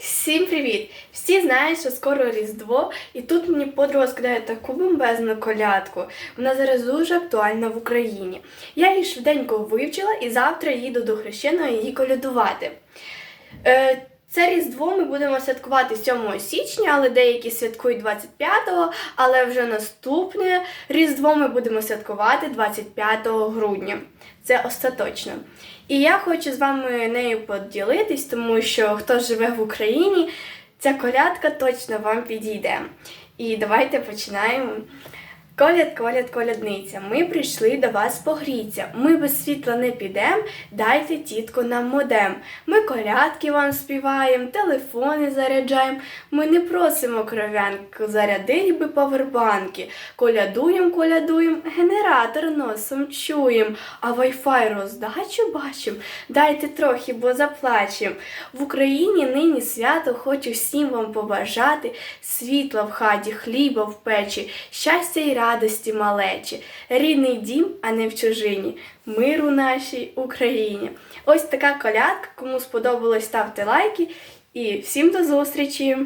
Всім привіт! Всі знають, що скоро Різдво, і тут мені подруга скидає таку бомбезну колядку. Вона зараз дуже актуальна в Україні. Я її швиденько вивчила і завтра їду до хрещеної її колядувати. Е, це Різдво ми будемо святкувати 7 січня, але деякі святкують 25-го, але вже наступне Різдво ми будемо святкувати 25 грудня. Це остаточно. І я хочу з вами нею поділитись, тому що хто живе в Україні, ця колядка точно вам підійде. І давайте починаємо. Коляд, коляд, колядниця, ми прийшли до вас погріться. Ми без світла не підем, дайте тітку нам модем. Ми колядки вам співаємо, телефони заряджаємо. Ми не просимо кров'янку, зарядить би павербанки. Колядуєм, колядуєм, генератор носом чуєм, а вайфай роздачу бачим. Дайте трохи, бо заплачем. В Україні нині свято хочу всім вам побажати. Світла в хаті, хліба в печі, щастя й радості малечі, рідний дім, а не в чужині, миру нашій Україні. Ось така колядка. Кому сподобалось, ставте лайки і всім до зустрічі!